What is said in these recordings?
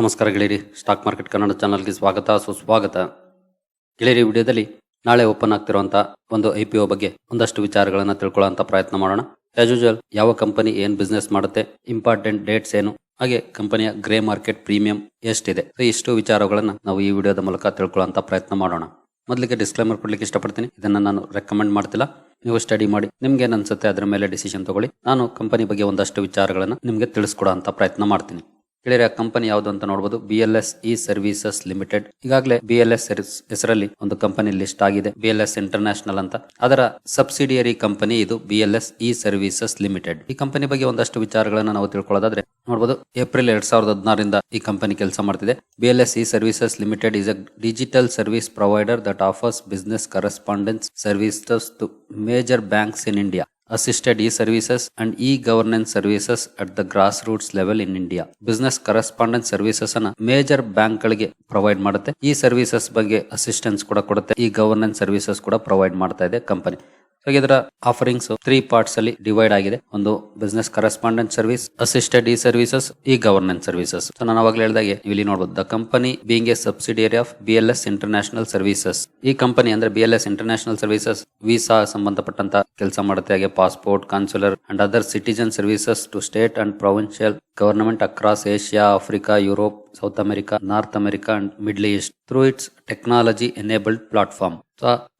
ನಮಸ್ಕಾರ ಗೆಳೆಯರಿ. Stock market Kannada ಚಾನಲ್ಗೆ ಸ್ವಾಗತ, ಸುಸ್ವಾಗತ. ಗೆಳೆಯರಿ, ವಿಡಿಯೋದಲ್ಲಿ ನಾಳೆ ಓಪನ್ ಆಗ್ತಿರುವಂಥ ಒಂದು ಐ ಪಿ ಒ ಬಗ್ಗೆ ಒಂದಷ್ಟು ವಿಚಾರಗಳನ್ನು ತಿಳ್ಕೊಳ್ಳೋಂತ ಪ್ರಯತ್ನ ಮಾಡೋಣ. ಆಸ್ ಯೂಶುವಲ್ ಯಾವ ಕಂಪನಿ ಏನ್ ಬಿಸ್ನೆಸ್ ಮಾಡುತ್ತೆ ಇಂಪಾರ್ಟೆಂಟ್ ಡೇಟ್ಸ್ ಏನು, ಹಾಗೆ ಕಂಪನಿಯ ಗ್ರೇ ಮಾರ್ಕೆಟ್ ಪ್ರೀಮಿಯಂ ಎಷ್ಟಿದೆ ಸೊ ಇಷ್ಟು ವಿಚಾರಗಳನ್ನು ನಾವು ಈ ವಿಡಿಯೋದ ಮೂಲಕ ತಿಳ್ಕೊಳ್ಳೋಂತ ಪ್ರಯತ್ನ ಮಾಡೋಣ. ಮೊದಲಿಗೆ ಡಿಸ್ಕ್ಲೈಮರ್ ಕೊಡ್ಲಿಕ್ಕೆ ಇಷ್ಟಪಡ್ತೀನಿ. ಇದನ್ನ ನಾನು ರೆಕಮೆಂಡ್ ಮಾಡ್ತಿಲ್ಲ. ನೀವು ಸ್ಟಡಿ ಮಾಡಿ, ನಿಮ್ಗೆ ಏನ್ ಅನ್ಸುತ್ತೆ ಅದರ ಮೇಲೆ ಡಿಸಿಷನ್ ತಗೊಳ್ಳಿ. ನಾನು ಕಂಪನಿ ಬಗ್ಗೆ ಒಂದಷ್ಟು ವಿಚಾರಗಳನ್ನು ನಿಮಗೆ ತಿಳಿಸ್ಕೊಡೋ ಅಂತ ಪ್ರಯತ್ನ ಮಾಡ್ತೀನಿ. ಗೆಳೆಯರ ಕಂಪನಿ ಯಾವುದು ಅಂತ ನೋಡಬಹುದು B L S E services limited ಈಗಾಗಲೇ ಬಿ ಎಲ್ ಎಸ್ ಹೆಸರಲ್ಲಿ ಒಂದು ಕಂಪನಿ ಲಿಸ್ಟ್ ಆಗಿದೆ. ಬಿ ಎಲ್ ಎಸ್ ಇಂಟರ್ನ್ಯಾಷನಲ್ ಅಂತ. ಅದರ ಸಬ್ಸಿಡಿಯರಿ ಕಂಪನಿ ಇದು B L S E services limited ಈ ಕಂಪನಿ ಬಗ್ಗೆ ಒಂದಷ್ಟು ವಿಚಾರಗಳನ್ನ ನಾವು ತಿಳ್ಕೊಳ್ಳೋದಾದ್ರೆ ನೋಡಬಹುದು ಏಪ್ರಿಲ್ ಎರಡ್ ಸಾವಿರದ ಹದಿನಾರರಿಂದ ಈ ಕಂಪನಿ ಕೆಲಸ ಮಾಡ್ತಿದೆ. B L S E services limited is a digital service provider that offers business correspondence services to major banks in India assisted e-services and e-governance services at the grassroots level in India. Business correspondence services ಅನ್ನ major bank ಗಳಿಗೆ provide ಮಾಡುತ್ತೆ. ಈ services ಬಗ್ಗೆ assistance ಕೂಡ ಕೊಡುತ್ತೆ. ಈ governance services ಕೂಡ provide ಮಾಡ್ತಾ ಇದೆ ಕಂಪನಿ ಸೊ ಇದರ ಆಫರಿಂಗ್ಸ್ ತ್ರೀ ಪಾರ್ಟ್ಸ್ ಅಲ್ಲಿ ಡಿವೈಡ್ ಆಗಿದೆ. ಒಂದು business correspondent service assisted E services E governance services so ನಾನು ಅವಾಗಲೇ ಹೇಳಿದಾಗೆ ಇಲ್ಲಿ ನೋಡಬಹುದು the company being a subsidiary of B L S international services ಈ ಕಂಪನಿ ಅಂದ್ರೆ B L S international services visa ಸಂಬಂಧಪಟ್ಟಂತ ಕೆಲಸ ಮಾಡುತ್ತೆ. ಹಾಗೆ passport consular and other citizen services to state and provincial government across Asia Africa Europe South America North America and middle east through its technology enabled platform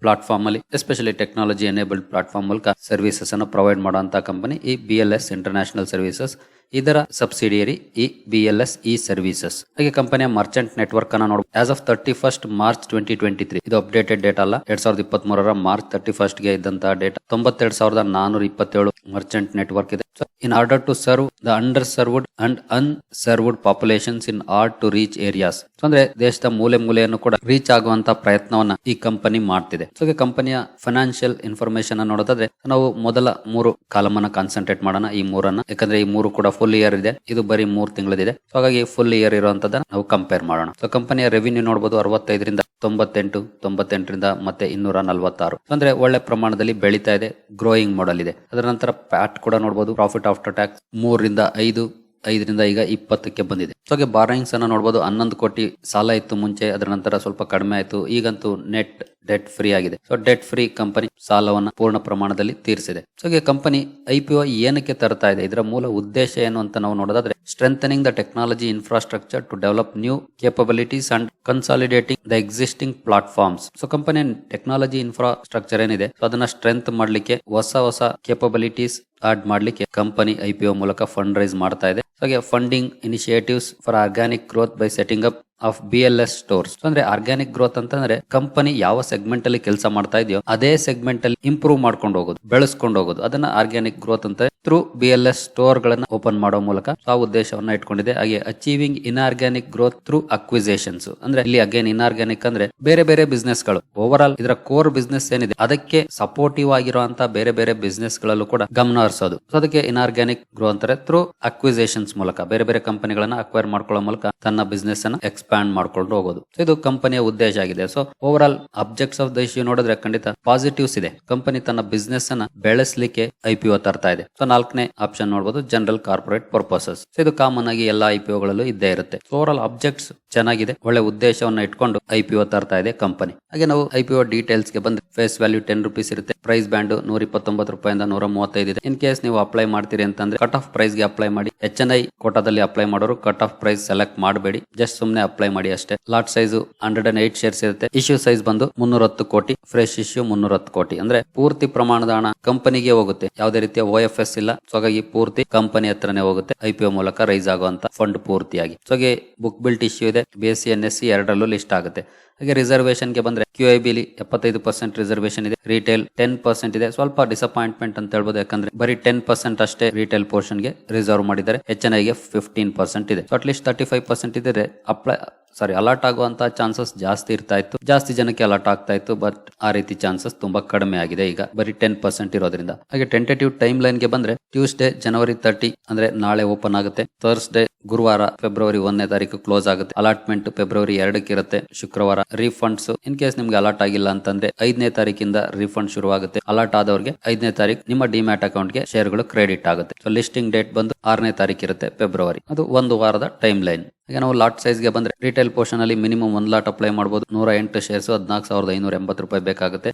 platform ಅಲ್ಲಿ especially technology enabled platform ಮೂಲಕ services ಅನ್ನು provide ಮಾಡುವಂತಹ company ಈ B L S international services ಇದರ subsidiary ಈ B L S E services ಹಾಗೆ ಕಂಪನಿಯ merchant network ಅನ್ನ ನೋಡಬಹುದು as of thirty first March twenty twenty three ಇದು ಅಪ್ಡೇಟೆಡ್ ಡೇಟಾ ಅಲ್ಲ. ಎರಡ್ ಸಾವಿರದ ಇಪ್ಪತ್ತ್ ಮೂರರ ಮಾರ್ಚ್ ತರ್ಟಿ ಫಸ್ಟ್ಗೆ ಇದ್ದಂತಹ ಡೇಟಾ ತೊಂಬತ್ತೆರಡು ಸಾವಿರದ ನಾನೂರ ಇಪ್ಪತ್ತೇಳು ಮರ್ಚೆಂಟ್ ನೆಟ್ವರ್ಕ್ ಇದೆ. In order to serve the under served and populations in in to to reach areas ಅಂದ್ರೆ ದೇಶದ ಮೂಲೆ ಮೂಲೆಯನ್ನು ಕೂಡ ರೀಚ್ ಆಗುವಂತ ಪ್ರಯತ್ನವನ್ನ ಈ ಕಂಪನಿ ಮಾಡ್ತಿದೆ. ಸೊ ಕಂಪನಿಯ ಫೈನಾನ್ಷಿಯಲ್ ಇನ್ಫಾರ್ಮೇಶನ್ ನೋಡೋದಾದ್ರೆ, ನಾವು ಮೊದಲ ಮೂರು ಕಾಲಮ್ ಅನ್ನ ಕಾನ್ಸಂಟ್ರೇಟ್ ಮಾಡೋಣ. ಈ ಮೂರನ್ನ, ಯಾಕಂದ್ರೆ ಈ ಮೂರು ಕೂಡ ಫುಲ್ ಇಯರ್ ಇದೆ. ಇದು ಬರೀ ಮೂರ್ ತಿಂಗಳದಿದೆ. ಸೊ ಹಾಗಾಗಿ ಫುಲ್ ಇಯರ್ ಇರುವಂತದನ್ನ ನಾವು ಕಂಪೇರ್ ಮಾಡೋಣ. ಸೊ ಕಂಪನಿಯ ರೆವಿನ್ಯೂ ನೋಡಬಹುದು ಅರವತ್ತೈದರಿಂದ ತೊಂಬತ್ತೆಂಟು, ತೊಂಬತ್ತೆಂಟರಿಂದ ಮತ್ತೆ ಇನ್ನೂರ ನಲವತ್ತಾರು. ಅಂದ್ರೆ ಒಳ್ಳೆ ಪ್ರಮಾಣದಲ್ಲಿ ಬೆಳೀತಾ ಇದೆ ಗ್ರೋಯಿಂಗ್ ಮಾಡಲ್ ಇದೆ. ಅದರ ನಂತರ ಪ್ಯಾಟ್ ಕೂಡ ನೋಡಬಹುದು ಪ್ರಾಫಿಟ್ ಆಫ್ಟರ್ ಟ್ಯಾಕ್ಸ್ ಮೂರರಿಂದ ಐದು, ಐದರಿಂದ ಈಗ ಇಪ್ಪತ್ತಕ್ಕೆ ಬಂದಿದೆ. ಸೊ ಹಾಗೆ ಬಾರೋಯಿಂಗ್ಸ್ ಅನ್ನ ನೋಡಬಹುದು ಹನ್ನೊಂದು ಕೋಟಿ ಸಾಲ ಇತ್ತು ಮುಂಚೆ, ಅದರ ನಂತರ ಸ್ವಲ್ಪ ಕಡಿಮೆ ಆಯಿತು, ಈಗಂತೂ ನೆಟ್ ಡೆಟ್ ಫ್ರೀ ಆಗಿದೆ. ಸೊ ಡೆಟ್ ಫ್ರೀ ಕಂಪನಿ ಸಾಲವನ್ನ ಪೂರ್ಣ ಪ್ರಮಾಣದಲ್ಲಿ ತೀರಿಸಿದೆ. ಸೊ ಕಂಪನಿ ಐಪಿಒ ಏನಕ್ಕೆ ತರ್ತಾ ಇದೆ? ಇದರ ಮೂಲ ಉದ್ದೇಶ ಏನು ಅಂತ ನಾವು ನೋಡೋದಾದ್ರೆ strengthening the technology infrastructure to develop new capabilities and consolidating the existing platforms so company technology infrastructure ಏನಿದೆ ಸೊ ಅದನ್ನ ಸ್ಟ್ರೆಂತ್ ಮಾಡ್ಲಿಕ್ಕೆ, ಹೊಸ ಹೊಸ ಕೇಪಬಿಲಿಟೀಸ್ ಆಡ್ ಮಾಡ್ಲಿಕ್ಕೆ ಕಂಪನಿ ಐಪಿಒ ಮೂಲಕ ಫಂಡ್ ರೈಸ್ ಮಾಡ್ತಾ ಇದೆ. ಹಾಗೆ funding initiatives for organic growth by setting up of B L S stores ಅಂದ್ರೆ ಆರ್ಗ್ಯಾನಿಕ್ ಗ್ರೋತ್ ಅಂತಂದ್ರೆ ಕಂಪನಿ ಯಾವ ಸೆಗ್ಮೆಂಟ್ ಅಲ್ಲಿ ಕೆಲಸ ಮಾಡ್ತಾ ಇದೆಯೋ ಅದೇ ಸೆಗ್ಮೆಂಟ್ ಅಲ್ಲಿ ಇಂಪ್ರೂವ್ ಮಾಡ್ಕೊಂಡು ಹೋಗೋದು, ಬೆಳೆಸ್ಕೊಂಡು ಹೋಗೋದು. ಅದನ್ನ ಆರ್ಗ್ಯಾನಿಕ್ ಗ್ರೋತ್ ಅಂತ through B L S store ಗಳನ್ನ ಓಪನ್ ಮಾಡೋ ಮೂಲಕ ಆ ಉದ್ದೇಶವನ್ನ ಇಟ್ಕೊಂಡಿದೆ ಹಾಗೆ achieving inorganic growth through acquisitions ಅಂದ್ರೆ ಇಲ್ಲಿ ಅಗೇನ್ ಇನ್ಆರ್ಗ್ಯಾನಿಕ್ ಅಂದ್ರೆ ಬೇರೆ ಬೇರೆ ಬಿಸ್ನೆಸ್ಗಳು ಓವರ್ ಆಲ್ ಇದರ ಕೋರ್ ಬಿಸ್ನೆಸ್ ಏನಿದೆ, ಅದಕ್ಕೆ ಸಪೋರ್ಟಿವ್ ಆಗಿರುವಂತಹ ಬೇರೆ ಬೇರೆ ಬಿಸ್ನೆಸ್ ಗಳಲ್ಲೂ ಕೂಡ ಗಮನ ಹರಿಸೋದು. ಅದಕ್ಕೆ ಇನ್ಆರ್ಗ್ಯಾನಿಕ್ ಗ್ರೋ ಅಂತಾರೆ ಥ್ರೂ ಅಕ್ವಿಸೇಷನ್ಸ್ ಮೂಲಕ. ಬೇರೆ ಬೇರೆ ಕಂಪನಿಗಳನ್ನ ಅಕ್ವೈರ್ ಮಾಡ್ಕೊಳ್ಳೋ ಮೂಲಕ ತನ್ನ ಬಿಸ್ನೆಸ್ ಅನ್ನ ಎಕ್ಸ್ಪ್ಯಾಂಡ್ ಮಾಡ್ಕೊಂಡು ಹೋಗೋದು. ಇದು ಕಂಪನಿಯ ಉದ್ದೇಶ ಆಗಿದೆ. So over all objects of the issue ನೋಡಿದ್ರೆ ಖಂಡಿತ ಪಾಸಿಟಿವ್ಸ್ ಇದೆ. ಕಂಪನಿ ತನ್ನ ಬಿಸ್ನೆಸ್ ಅನ್ನ ಬೆಳೆಸಲಿಕ್ಕೆ ಐ ತರ್ತಾ ಇದೆ. ಸೊ ನಾಲ್ಕನೇ ಆಪ್ಷನ್ ನೋಡಬಹುದು ಜನರಲ್ ಕಾರ್ಪೊರೇಟ್ ಪರ್ಪಸಸ್ ಇದು ಕಾಮನ್ ಆಗಿ ಎಲ್ಲಾ ಐ ಪಿ ಇದ್ದೇ ಇರುತ್ತೆ. ಓವರ್ ಆಲ್ ಅಬ್ಜೆಕ್ಟ್ಸ್ ಚೆನ್ನಾಗಿದೆ. ಒಳ್ಳೆ ಉದ್ದೇಶವನ್ನ ಇಟ್ಕೊಂಡು ಐ ತರ್ತಾ ಇದೆ ಕಂಪನಿ ಹಾಗೆ ನಾವು ಐ ಡೀಟೇಲ್ಸ್ಗೆ ಬಂದ್ರೆ ಫೇಸ್ ವ್ಯಾಲ್ಯೂ ಟೆನ್ ರುಪೀಸ್ ಇರುತ್ತೆ. ಪ್ರೈಸ್ ಬ್ಯಾಂಡ್ ನೂರ ಇಪ್ಪತ್ತೊಂಬತ್ತು ರೂಪಾಯಿಂದ ನೂರ ಮೂವತ್ತೈದು ಇದೆ. ಇನ್ ಕೇಸ್ ನೀವು ಅಪ್ಲೈ ಮಾಡ್ತೀರಿ ಅಂತಂದ್ರೆ ಕಟ್ ಆಫ್ ಪ್ರೈಸ್ಗೆ ಅಪ್ಲೈ ಮಾಡಿ. ಎಚ್ ಎನ್ ಐ ಕೋಟಾದಲ್ಲಿ ಅಪ್ಲೈ ಮಾಡೋರು ಕಟ್ ಆಫ್ ಪ್ರೈಸ್ ಸೆಲೆಕ್ಟ್ ಮಾಡಬೇಡಿ. ಜಸ್ಟ್ ಸುಮ್ನೆ ಅಪ್ಲೈ ಮಾಡಿ ಅಷ್ಟೇ. Lot size hundred and eight shares ಇರುತ್ತೆ. ಇಶ್ಯೂ ಸೈಜ್ ಬಂದು ಮುನ್ನೂರ ಹತ್ತು ಕೋಟಿ. ಫ್ರೆಶ್ ಇಶ್ಯೂ ಮುನ್ನೂರ ಹತ್ತು ಕೋಟಿ. ಅಂದ್ರೆ ಪೂರ್ತಿ ಪ್ರಮಾಣದ ಹಣ ಕಂಪನಿಗೆ ಹೋಗುತ್ತೆ. ಯಾವುದೇ ರೀತಿಯ ಓ ಎಫ್ ಎಸ್ ಇಲ್ಲ. ಸೊ ಹಾಗಾಗಿ ಪೂರ್ತಿ ಕಂಪನಿ ಹತ್ರನೇ ಹೋಗುತ್ತೆ. ಐ ಮೂಲಕ ರೈಸ್ ಆಗುವಂತ ಫಂಡ್ ಪೂರ್ತಿಯಾಗಿ. ಸೊ ಹಾಗೆ ಬುಕ್ ಬಿಲ್ಟ್ ಇಶ್ಯೂ ಇದೆ. B S C N S C ಎರಡರಲ್ಲೂ ಲಿಸ್ಟ್ ಆಗುತ್ತೆ. ಹಾಗೆ ರಿಸರ್ವೇಶನ್ಗೆ ಬಂದ್ರೆ ಕ್ಯೂ ಐ ಬಿಲಿ ಎಪ್ಪತ್ತೈದು ಪರ್ಸೆಂಟ್ ರಿಸರ್ವೇಶನ್ ಇದೆ. ರಿಟೇಲ್ ಟೆನ್ ಪರ್ಸೆಂಟ್ ಇದೆ. ಸ್ವಲ್ಪ ಡಿಸಪಾಯಿಂಟ್ಮೆಂಟ್ ಅಂತ ಹೇಳ್ಬೋದು. ಯಾಕಂದ್ರೆ ಬರೀ ಟೆನ್ ಪರ್ಸೆಂಟ್ ಅಷ್ಟೇ ರಿಟೇಲ್ ಪೋರ್ಷನ್ಗೆ ರಿಸರ್ವ್ ಮಾಡಿದ್ದಾರೆ. ಎಚ್ ಎನ್ ಐಗೆ ಫಿಫ್ಟೀನ್ ಪರ್ಸೆಂಟ್ ಇದೆ. So at least thirty five percent ಇದ್ರೆ ಅಪ್ಲೈ ಸಾರಿ ಅಲರ್ಟ್ ಆಗುವಂತಹ ಚಾನ್ಸಸ್ ಜಾಸ್ತಿ ಇರ್ತಾ ಇತ್ತು. ಜಾಸ್ತಿ ಜನಕ್ಕೆ ಅಲರ್ಟ್ ಆಗ್ತಾ ಇತ್ತು ಬಟ್ ಆ ರೀತಿ ಚಾನ್ಸಸ್ ತುಂಬಾ ಕಡಿಮೆ ಆಗಿದೆ. ಈಗ ಬರೀ ಟೆನ್ ಪರ್ಸೆಂಟ್ ಇರೋದ್ರಿಂದ. ಹಾಗೆ ಟೆಂಟೇಟಿವ್ ಟೈಮ್ ಲೈನ್ಗೆ ಬಂದ್ರೆ ಟ್ಯೂಸ್ಡೇ ಜನವರಿ ತರ್ಟಿ ಅಂದ್ರೆ ನಾಳೆ ಓಪನ್ ಆಗುತ್ತೆ. ಥರ್ಸ್ಡೇ ಗುರುವಾರ ಫೆಬ್ರವರಿ ಒಂದನೇ ತಾರೀಕು ಕ್ಲೋಸ್ ಆಗುತ್ತೆ. ಅಲಾಟ್ಮೆಂಟ್ ಫೆಬ್ರವರಿ ಎರಡಕ್ಕೆ ಇರುತ್ತೆ. ಶುಕ್ರವಾರ ರೀಫಂಡ್ಸ್ ಇನ್ ಕೇಸ್ ನಿಮ್ಗೆ ಅಲರ್ಟ್ ಆಗಿಲ್ಲ ಅಂತಂದ್ರೆ ಐದನೇ ತಾರೀಕಿಂದ ರೀಫಂಡ್ ಶುರುವಾಗುತ್ತೆ. ಅಲರ್ಟ್ ಆದವರಿಗೆ ಐದನೇ ತಾರೀಕು ನಿಮ್ಮ ಡಿಮ್ಯಾಟ್ ಅಕೌಂಟ್ಗೆ ಶೇರ್ಗಳು ಕ್ರೆಡಿಟ್ ಆಗುತ್ತೆ. ಸೊ ಲಿಸ್ಟಿಂಗ್ ಡೇಟ್ ಬಂದು ಆರನೇ ತಾರೀಕು ಇರುತ್ತೆ ಫೆಬ್ರವರಿ ಅದು ಒಂದು ವಾರದ ಟೈಮ್ ಲೈನ್ ಈಗ ನಾವು ಲಾಟ್ ಸೈಜ್ಗೆ ಬಂದ್ರೆ ರಿಟೇಲ್ ಪೋರ್ಷನ್ ಅಲ್ಲಿ ಮಿನಿಮಮ್ ಒಂದು ಲಾಟ್ ಅಪ್ಲೈ ಮಾಡಬಹುದು ನೂರ ಎಂಟು ಶೇರ್ಸ್ ಹದಿನಾಲ್ಕು ಸಾವಿರದ ಐನೂರ ಎಂಬತ್ತು ರೂಪಾಯಿ ಬೇಕಾಗುತ್ತೆ.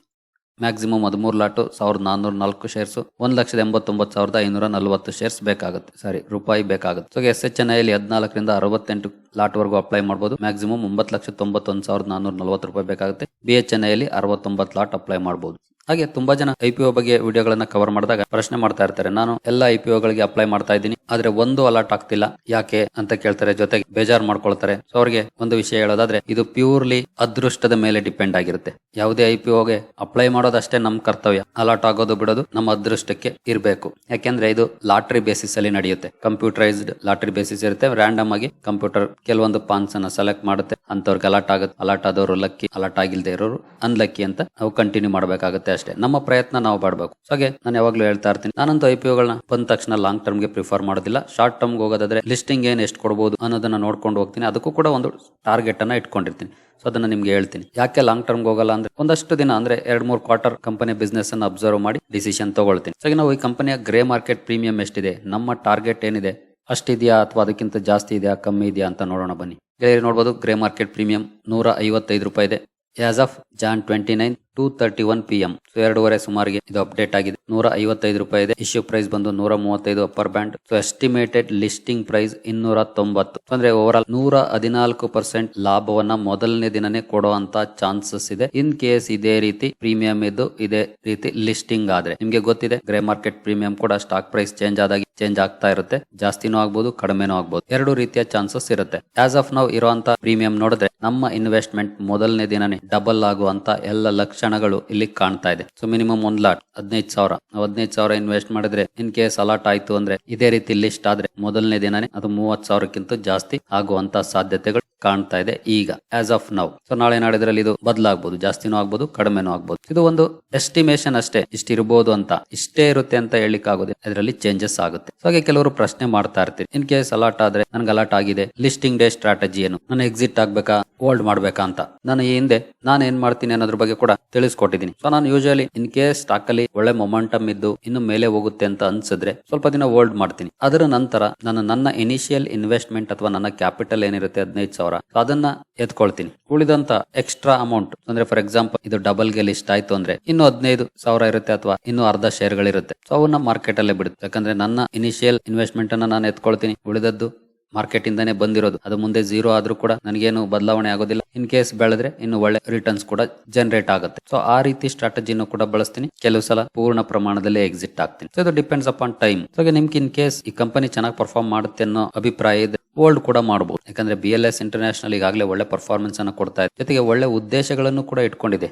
ಮ್ಯಾಕ್ಸಿಮಮ್ ಹದಿಮೂರು ಲಾಟು ಸಾವಿರದ ನಾನ್ನೂರ ನಾಲ್ಕು ಶೇರ್ಸು ಒಂದ್ ಲಕ್ಷದ ಎಂಬತ್ತೊಂಬತ್ತು ಸಾವಿರದ ಐನೂರ ನಲವತ್ತು ಶೇರ್ಸ್ ಬೇಕಾಗುತ್ತೆ. ಸಾರಿ ರೂಪಾಯಿ ಬೇಕಾಗುತ್ತೆ. ಸೊ ಎಸ್ ಎಚ್ ಎನ್ ಐಲಿ ಹದಿನಾಲ್ಕರಿಂದ ಅರವತ್ತೆಂಟು ಲಾಟ್ ವರೆಗೂ ಅಪ್ಲೈ ಮಾಡಬಹುದು ಮ್ಯಾಕ್ಸಿಮಮ್ ಒಂಬತ್ತು ಲಕ್ಷ ತೊಂಬತ್ತೊಂದು ಸಾವಿರದ ನಾನ್ನೂರ ನಲವತ್ತು ರೂಪಾಯಿ ಬೇಕಾಗುತ್ತೆ. ಬಿ ಎಚ್ ಎನ್ ಐಲಿ ಅರವತ್ತೊಂಬತ್ತು ಲಾಟ್ ಅಪ್ಲೈ ಮಾಡಬಹುದು ಹಾಗೆ ತುಂಬಾ ಜನ ಐ ಪಿ ಒ ಬಗ್ಗೆ ವಿಡಿಯೋಗಳನ್ನ ಕವರ್ ಮಾಡಿದಾಗ ಪ್ರಶ್ನೆ ಮಾಡ್ತಾ ಇರ್ತಾರೆ. ನಾನು ಎಲ್ಲ ಐ ಗಳಿಗೆ ಅಪ್ಲೈ ಮಾಡ್ತಾ ಇದ್ದೀನಿ. ಆದ್ರೆ ಒಂದು ಅಲರ್ಟ್ ಆಗ್ತಿಲ್ಲ. ಯಾಕೆ ಅಂತ ಕೇಳ್ತಾರೆ. ಜೊತೆಗೆ ಬೇಜಾರ್ ಮಾಡ್ಕೊಳ್ತಾರೆ. ಸೊ ಅವ್ರಿಗೆ ಒಂದು ವಿಷಯ ಹೇಳೋದಾದ್ರೆ, ಇದು ಪ್ಯೂರ್ಲಿ ಅದೃಷ್ಟದ ಮೇಲೆ ಡಿಪೆಂಡ್ ಆಗಿರುತ್ತೆ. ಯಾವುದೇ ಐ ಪಿ ಒಗೆ ಅಪ್ಲೈ ಮಾಡೋದಷ್ಟೇ ನಮ್ಮ ಕರ್ತವ್ಯ. ಅಲರ್ಟ್ ಆಗೋದು ಬಿಡೋದು ನಮ್ಮ ಅದೃಷ್ಟಕ್ಕೆ ಇರಬೇಕು. ಯಾಕೆಂದ್ರೆ ಇದು ಲಾಟ್ರಿ ಬೇಸಿಸ್ ಅಲ್ಲಿ ನಡೆಯುತ್ತೆ. ಕಂಪ್ಯೂಟರೈಸ್ಡ್ ಲಾಟ್ರಿ ಬೇಸಿಸ್ ಇರುತ್ತೆ. ರ್ಯಾಂಡಮ್ ಆಗಿ ಕಂಪ್ಯೂಟರ್ ಕೆಲವೊಂದು ಪಾನ್ಸ್ ಅನ್ನ ಸೆಲೆಕ್ಟ್ ಮಾಡುತ್ತೆ. ಅಂತವ್ರಿಗೆ ಅಲರ್ಟ್ ಆಗುತ್ತೆ. ಅಲರ್ಟ್ ಆದವರು ಲಕ್ಕಿ ಅಲರ್ಟ್ ಆಗಿಲ್ದೇ ಇರೋರು ಅನ್ಲಕ್ಕಿ ಅಂತ ನಾವು ಕಂಟಿನ್ಯೂ ಮಾಡಬೇಕಾಗುತ್ತೆ. ಅಷ್ಟೇ. ನಮ್ಮ ಪ್ರಯತ್ನ ನಾವು ಮಾಡಬೇಕು. ಹಾಗೆ ನಾನು ಯಾವಾಗ್ಲೂ ಹೇಳ್ತಾ ಇರ್ತೀನಿ, ನಾನಂತೂ ಐ ಪಿ ಬಂದ ತಕ್ಷಣ ಲಾಂಗ್ ಟರ್ಮ್ಗೆ ಪ್ರಿಫರ್ ಮಾಡೋದಿಲ್ಲ. ಶಾರ್ಟ್ ಟರ್ಮ್ ಹೋಗೋದಾದ್ರೆ ಲಿಸ್ಟಿಂಗ್ ಏನ್ ಎಷ್ಟು ಕೊಡಬಹುದು ಅನ್ನೋದನ್ನ ನೋಡ್ಕೊಂಡು ಹೋಗ್ತೀನಿ. ಅದಕ್ಕೂ ಕೂಡ ಒಂದು ಟಾರ್ಗೆಟ್ ಅನ್ನ ಇಟ್ಕೊಂಡಿರ್ತೀನಿ. ಸೊ ಅದನ್ನ ನಿಮ್ಗೆ ಹೇಳ್ತೀನಿ. ಯಾಕೆ ಲಾಂಗ್ ಟರ್ಮ್ ಹೋಗಲ್ಲ ಅಂದ್ರೆ ಒಂದಷ್ಟು ದಿನ ಅಂದ್ರೆ ಎರಡ್ ಮೂರು ಕ್ವಾರ್ಟರ್ ಕಂಪನಿ ಬಿಸ್ನೆಸ್ ಅನ್ನ ಅಬ್ಸರ್ವ್ ಮಾಡಿ ಡಿಸಿಷನ್ ತಗೊಳ್ತೀನಿ. ಸೊ ನಾವು ಈ ಕಂಪನಿಯ ಗ್ರೇ ಮಾರ್ಕೆಟ್ ಪ್ರೀಮಿಯಂ ಎಷ್ಟಿದೆ, ನಮ್ಮ ಟಾರ್ಗೆಟ್ ಏನಿದೆ, ಅಷ್ಟಿದೆಯಾ ಅಥವಾ ಅದಕ್ಕಿಂತ ಜಾಸ್ತಿ ಇದೆಯಾ, ಕಮ್ಮಿ ಇದೆಯಾ ಅಂತ ನೋಡೋಣ ಬನ್ನಿ. ಗೆಳೆಯರು ನೋಡಬಹುದು ಗ್ರೇ ಮಾರ್ಕೆಟ್ ಪ್ರೀಮಿಯಂ ನೂರ ಐವತ್ತೈದು ರೂಪಾಯಿ ಇದೆ. As of Jan twenty nine two thirty one P M so ಎರಡೂವರೆ ಸುಮಾರಿಗೆ ಇದು ಅಪ್ಡೇಟ್ ಆಗಿದೆ. ನೂರ ಐವತ್ತೈದು ರೂಪಾಯಿ ಇದೆ ಇಶ್ಯೂ ಪ್ರೈಸ್ ಬಂದು ನೂರ ಮೂವತ್ತೈದು upper band so estimated listing price ಇನ್ನೂರ ತೊಂಬತ್ತು ಅಂದ್ರೆ ಓವರ್ ಆಲ್ ನೂರ ಹದಿನಾಲ್ಕು ಪರ್ಸೆಂಟ್ ಲಾಭವನ್ನ ಮೊದಲನೇ ದಿನನೇ ಕೊಡುವಂತ ಚಾನ್ಸಸ್ ಇದೆ. ಇನ್ ಕೇಸ್ ಇದೇ ರೀತಿ ಪ್ರೀಮಿಯಂ ಇದ್ದು ಇದೇ ರೀತಿ ಲಿಸ್ಟಿಂಗ್ ಆದ್ರೆ. ನಿಮ್ಗೆ ಗೊತ್ತಿದೆ ಗ್ರೇ ಮಾರ್ಕೆಟ್ ಪ್ರೀಮಿಯಂ ಕೂಡ ಸ್ಟಾಕ್ ಪ್ರೈಸ್ ಚೇಂಜ್ ಆದಾಗ ಚೇಂಜ್ ಆಗ್ತಾ ಇರುತ್ತೆ. ಜಾಸ್ತಿನೂ ಆಗ್ಬಹುದು ಕಡಿಮೆನೂ ಆಗ್ಬಹುದು ಎರಡು ರೀತಿಯ ಚಾನ್ಸಸ್ ಇರುತ್ತೆ. ಆಸ್ ಆಫ್ ನಾವು ಇರುವಂತ ಪ್ರೀಮಿಯಂ ನೋಡಿದ್ರೆ ನಮ್ಮ ಇನ್ವೆಸ್ಟ್ಮೆಂಟ್ ಮೊದಲನೇ ದಿನನೇ ಡಬಲ್ ಆಗುವಂತ ಎಲ್ಲ ಲಕ್ಷಣಗಳು ಇಲ್ಲಿ ಕಾಣ್ತಾ ಇದೆ. ಸೊ ಮಿನಿಮಮ್ ಒಂದ್ ಲಾಟ್, ಹದಿನೈದು ಸಾವಿರ. ಹದಿನೈದು ಸಾವಿರ ಇನ್ವೆಸ್ಟ್ ಮಾಡಿದ್ರೆ ಇನ್ ಕೇಸ್ ಅಲಾಟ್ ಆಯ್ತು ಅಂದ್ರೆ ಇದೇ ರೀತಿ ಲಿಸ್ಟ್ ಆದ್ರೆ ಮೊದಲನೇ ದಿನನೇ ಅದು ಮೂವತ್ ಸಾವಿರಕ್ಕಿಂತ ಜಾಸ್ತಿ ಆಗುವಂತ ಸಾಧ್ಯತೆಗಳು ಕಾಣ್ತಾ ಇದೆ ಈಗ ಆಸ್ ಆಫ್ ನೌ ಸೊ ನಾಳೆ ನಾಡಿದ್ರಲ್ಲಿ ಇದು ಬದಲಾಗಬಹುದು ಜಾಸ್ತಿನೂ ಆಗ್ಬೋದು, ಕಡಿಮೆನೂ ಆಗ್ಬೋದು. ಇದು ಒಂದು ಎಸ್ಟಿಮೇಶನ್ ಅಷ್ಟೇ ಇಷ್ಟಿರಬಹುದು ಅಂತ, ಇಷ್ಟೇ ಇರುತ್ತೆ ಅಂತ ಹೇಳಿಕ್ ಆಗೋದಿಲ್ಲ ಅದರಲ್ಲಿ ಚೇಂಜಸ್ ಆಗುತ್ತೆ. ಸೊ ಹಾಗೆ ಕೆಲವರು ಪ್ರಶ್ನೆ ಮಾಡ್ತಾ ಇರ್ತೀರಿ. ಇನ್ ಕೇಸ್ ಅಲಾಟ್ ಆದ್ರೆ ನನ್ಗೆ ಅಲಾಟ್ ಆಗಿದೆ ಲಿಸ್ಟಿಂಗ್ ಡೇ ಸ್ಟ್ರಾಟಜಿ ಏನು? ನಾನು ಎಕ್ಸಿಟ್ ಆಗ್ಬೇಕಾ ಹೋಲ್ಡ್ ಮಾಡ್ಬೇಕಾ ಅಂತ. ನಾನು ಈ ಹಿಂದೆ, ನಾನು ಏನ್ ಮಾಡ್ತೀನಿ ಅನ್ನೋದ್ರ ಬಗ್ಗೆ ಕೂಡ ತಿಳಿಸ್ಕೊಟ್ಟಿದ್ದೀನಿ. ಸೊ ನಾನು ಯೂಶಲಿ ಇನ್ ಕೇಸ್ ಸ್ಟಾಕ್ ಅಲ್ಲಿ ಒಳ್ಳೆ ಮೊಮೆಂಟಮ್ ಇದ್ದು, ಇನ್ನು ಮೇಲೆ ಹೋಗುತ್ತೆ ಅಂತ ಅನ್ಸಿದ್ರೆ ಸ್ವಲ್ಪ ದಿನ ಹೋಲ್ಡ್ ಮಾಡ್ತೀನಿ. ಅದರ ನಂತರ ನಾನು ನನ್ನ ಇನಿಷಿಯಲ್ ಇನ್ವೆಸ್ಟ್ಮೆಂಟ್ ಅಥವಾ ನನ್ನ ಕ್ಯಾಪಿಟಲ್ ಏನಿರುತ್ತೆ, ಹದಿನೈದು ಸಾವಿರ so, ಅದನ್ನ ಎತ್ಕೊಳ್ತೀನಿ. ಉಳಿದಂತ ಎಕ್ಸ್ಟ್ರಾ ಅಮೌಂಟ್ ಅಂದ್ರೆ ಫಾರ್ ಎಕ್ಸಾಂಪಲ್ ಇದು ಡಬಲ್ಗೆ ಲಿಸ್ಟ್ ಆಯ್ತು ಅಂದ್ರೆ ಇನ್ನು ಹದಿನೈದು ಸಾವಿರ ಇರುತ್ತೆ ಅಥವಾ ಇನ್ನು ಅರ್ಧ ಶೇರ್ ಗಳಿರುತ್ತೆ ಸೊ ಅವನ್ನ ಮಾರ್ಕೆಟ್ ಅಲ್ಲೇ ಬಿಡುತ್ತೆ. ಯಾಕಂದ್ರೆ ನನ್ನ ಇನಿಷಿಯಲ್ ಇನ್ವೆಸ್ಟ್ಮೆಂಟ್ ಅನ್ನ ನಾನು ಎತ್ಕೊಳ್ತೀನಿ. ಉಳಿದದ್ದು ಮಾರ್ಕೆಟ್ ಇಂದಾನೆ ಬಂದಿರೋದು. ಅದು ಮುಂದೆ ಜೀರೋ ಆದ್ರೂ ಕೂಡ ನನಗೇನು ಬದಲಾವಣೆ ಆಗೋದಿಲ್ಲ. ಇನ್ ಕೇಸ್ ಬೆಳೆದ್ರೆ ಇನ್ನು ಒಳ್ಳೆ ರಿಟರ್ನ್ಸ್ ಕೂಡ ಜನರೇಟ್ ಆಗುತ್ತೆ. ಸೊ ಆ ರೀತಿ ಸ್ಟ್ರಾಟಜಿನೂ ಕೂಡ ಬಳಸ್ತೀನಿ. ಕೆಲವು ಸಲ ಪೂರ್ಣ ಪ್ರಮಾಣದಲ್ಲಿ ಎಕ್ಸಿಟ್ ಆಗ್ತೀನಿ. ಸೊ ಇದು ಡಿಪೆಂಡ್ಸ್ ಅಪಾನ್ ಟೈಮ್ ಸೊ ನಿಮ್ಗೆ ಇನ್ ಕೇಸ್ ಈ ಕಂಪನಿ ಚೆನ್ನಾಗಿ ಪರ್ಫಾರ್ಮ್ ಮಾಡುತ್ತೆ ಅನ್ನೋ ಅಭಿಪ್ರಾಯ ಇದೆ ಹೋಲ್ಡ್ ಕೂಡ ಮಾಡಬಹುದು ಯಾಕಂದ್ರೆ ಬಿ ಎಲ್ ಎಸ್ ಇಂಟರ್ನ್ಯಾಷನಲ್ ಈಗಾಗಲೇ ಒಳ್ಳೆ ಪರ್ಫಾರ್ಮೆನ್ಸ್ ಅನ್ನು ಕೊಡ್ತಾ ಇದೆ. ಜೊತೆಗೆ ಒಳ್ಳೆ ಉದ್ದೇಶಗಳನ್ನು ಕೂಡ ಇಟ್ಕೊಂಡಿದೆ.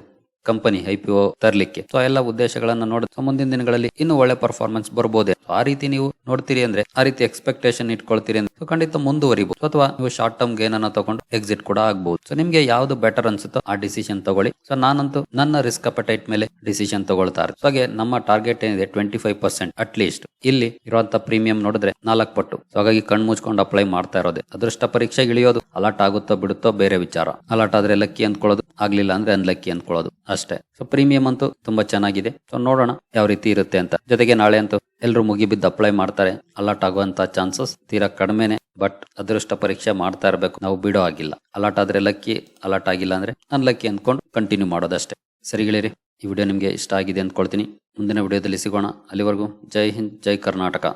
ಕಂಪನಿ ಐಪಿಒ ತರಲಿಕ್ಕೆ. ಸೊ ಎಲ್ಲ ಉದ್ದೇಶಗಳನ್ನ ನೋಡಿ ಮುಂದಿನ ದಿನಗಳಲ್ಲಿ ಇನ್ನು ಒಳ್ಳೆ ಪರ್ಫಾರ್ಮೆನ್ಸ್ ಬರಬಹುದೇ ಆ ರೀತಿ ನೀವು ನೋಡ್ತೀರಿ ಅಂದ್ರೆ, ಆ ರೀತಿ ಎಕ್ಸ್ಪೆಕ್ಟೇಷನ್ ಇಟ್ಕೊಳ್ತೀರಿ ಅಂದ್ರೆ ಖಂಡಿತ ಮುಂದುವರಿಬಹುದು ಅಥವಾ ನೀವು ಶಾರ್ಟ್ ಟರ್ಮ್ ಗೇನ್ ಅನ್ನ ತಗೊಂಡು ಎಕ್ಸಿಟ್ ಕೂಡ ಆಗಬಹುದು ಸೊ ನಿಮ್ಗೆ ಯಾವ್ದು ಬೆಟರ್ ಅನ್ಸುತ್ತೋ, ಆ ಡಿಸಿಷನ್ ತಗೊಳ್ಳಿ. ಸೊ ನಾನಂತೂ ನನ್ನ ರಿಸ್ಕ್ ಅಪಟೈಟ್ ಮೇಲೆ ಡಿಸಿಷನ್ ತಗೊಳ್ತಾ ಸೊ ಹಾಗೆ ನಮ್ಮ ಟಾರ್ಗೆಟ್ ಏನಿದೆ twenty five percent at least ಇಲ್ಲಿ ಇರುವಂತ ಪ್ರೀಮಿಯಂ ನೋಡಿದ್ರೆ ನಾಲ್ಕು ಪಟ್ಟು. ಸೊ ಹಾಗಾಗಿ ಕಣ್ ಮುಚ್ಕೊಂಡು ಅಪ್ಲೈ ಮಾಡ್ತಾ ಇರೋದೆ. ಅದೃಷ್ಟ ಪರೀಕ್ಷೆಗೆ ಇಳಿಯೋದು ಅಲರ್ಟ್ ಆಗುತ್ತೋ ಬಿಡುತ್ತೋ ಬೇರೆ ವಿಚಾರ. ಅಲರ್ಟ್ ಆದ್ರೆ ಲಕ್ಕಿ ಅಂದ್ಕೊಳ್ಳೋದು, ಆಗ್ಲಿಲ್ಲ ಅಂದ್ರೆ ಅನ್ಲಕ್ಕಿ ಅಂದ್ಕೊಳ್ಳೋದು. ಅಷ್ಟೇ. ಸೊ ಪ್ರೀಮಿಯಂ ಅಂತೂ ತುಂಬಾ ಚೆನ್ನಾಗಿದೆ. ಸೊ ನೋಡೋಣ ಯಾವ ರೀತಿ ಇರುತ್ತೆ ಅಂತ. ಜೊತೆಗೆ ನಾಳೆ ಅಂತೂ ಎಲ್ಲರೂ ಮುಗಿಬಿದ್ದು ಅಪ್ಲೈ ಮಾಡ್ತಾರೆ. ಅಲರ್ಟ್ ಆಗುವಂತ ಚಾನ್ಸಸ್ ತೀರಾ ಕಡಿಮೆನೆ ಬಟ್ ಅದೃಷ್ಟ ಪರೀಕ್ಷೆ ಮಾಡ್ತಾ ಇರಬೇಕು. ನಾವು ಬಿಡೋ ಆಗಿಲ್ಲ ಅಲರ್ಟ್ ಆದ್ರೆ ಲಕ್ಕಿ ಅಲರ್ಟ್ ಆಗಿಲ್ಲ ಅಂದ್ರೆ ಅನ್ಲಕ್ಕಿ ಅಂದ್ಕೊಂಡು ಕಂಟಿನ್ಯೂ ಮಾಡೋದಷ್ಟೇ. ಸರಿಗಳಿರಿ ಈ ವಿಡಿಯೋ ನಿಮಗೆ ಇಷ್ಟ ಆಗಿದೆ ಅಂದ್ಕೊಳ್ತೀನಿ. ಮುಂದಿನ ವಿಡಿಯೋದಲ್ಲಿ ಸಿಗೋಣ. ಅಲ್ಲಿವರೆಗೂ ಜೈ ಹಿಂದ್, ಜೈ ಕರ್ನಾಟಕ.